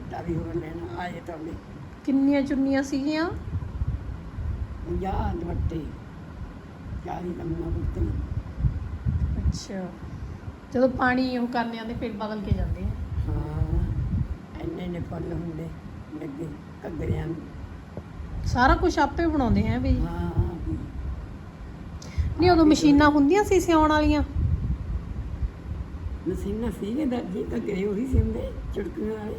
ਦੁਪੱਟਾ ਵੀ ਹੋਰ ਲੈਣਾ ਆਏ ਤੁਹਾਡੇ ਕਿੰਨੀਆਂ ਚੁੰਨੀਆਂ ਸੀਗੀਆਂ? 50 ਦੁਪੱਟੇ 40 ਲੰਮਾ ਬੁੱਤੀਆਂ ਅੱਛਾ। ਜਦੋਂ ਪਾਣੀ ਉਹ ਕਰਨੇ ਆਉਂਦੇ ਫਿਰ ਬਦਲ ਕੇ ਜਾਂਦੇ ਆ। ਹਾਂ ਇੰਨੇ ਨੇ ਫੁੱਲ ਹੁੰਦੇ ਲੱਗੇ ਘੱਗਰਿਆਂ ਨੂੰ। ਸਾਰਾ ਕੁਝ ਆਪੇ ਬਣਾਉਂਦੇ ਆ ਵੀ। ਹਾਂ ਨਹੀਂ ਉਦੋਂ ਮਸ਼ੀਨਾਂ ਹੁੰਦੀਆਂ ਸੀ ਸਿਉਣ ਵਾਲੀਆਂ? ਮਸੀਨਾ ਸੀਗੇ ਦਰਜੀ ਘੱਗਰੇ ਉਹੀ ਸਿੰਦੇ ਚੁਟਕੀਆਂ ਵਾਲੇ।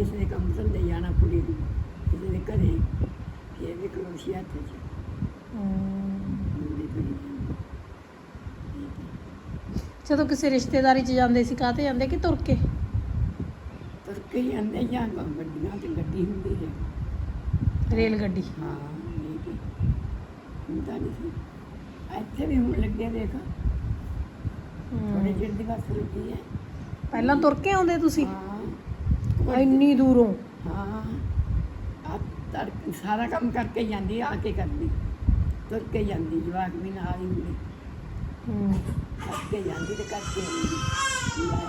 ਕਿਸੇ ਦੇ ਕੰਮ ਧੰਦੇ ਜਾਣਾ ਕੁੜੀ ਨੂੰ ਕਿਸੇ ਦੇ ਘਰੇ ਫਿਰ ਵੀ ਕਰੋਸ਼ੀਆ ਹੱਥ 'ਚ ਹੂੰ। ਮੁੰਡੀ ਤੁਰੀ ਜਾਂਦੀ। ਜਦੋਂ ਕਿਸੇ ਰਿਸ਼ਤੇਦਾਰੀ 'ਚ ਜਾਂਦੇ ਸੀ ਕਾਹਤੇ ਜਾਂਦੇ ਕਿ ਤੁਰ ਕੇ? ਤੁਰ ਕੇ ਹੀ ਜਾਂਦੇ ਜਾਂ ਗੱਡੀਆਂ ਤੇ ਗੱਡੀ ਹੁੰਦੀ ਹੈ। ਰੇਲ ਗੱਡੀ। ਹਾਂ ਠੀਕ ਹੈ ਹੁੰਦਾ ਨਹੀਂ ਸੀ। ਇੱਥੇ ਵੀ ਹੁਣ ਲੱਗਿਆ ਦੇਖ। ਥੋੜੇ। ਚਿਰ ਦੀ ਬਸ ਰੁਕੀ ਹੈ। ਪਹਿਲਾਂ ਤੁਰ ਕੇ ਆਉਂਦੇ ਤੁਸੀਂ? ਹਾਂ। ਇੰਨੀ ਦੂਰੋਂ ਹਾਂ ਆ ਤੜ ਸਾਰਾ ਕੰਮ ਕਰਕੇ ਜਾਂਦੀ ਆ ਕੇ ਕਰਦੀ ਤੁਰ ਕੇ ਜਾਂਦੀ ਜਵਾਕ ਵੀ ਨਾਲ ਹੀ ਹੁੰਦੇ ਹੂੰ ਕਰਕੇ ਜਾਂਦੀ ਤੇ ਕਰਕੇ ਆਉਂਦੀ ਲੈ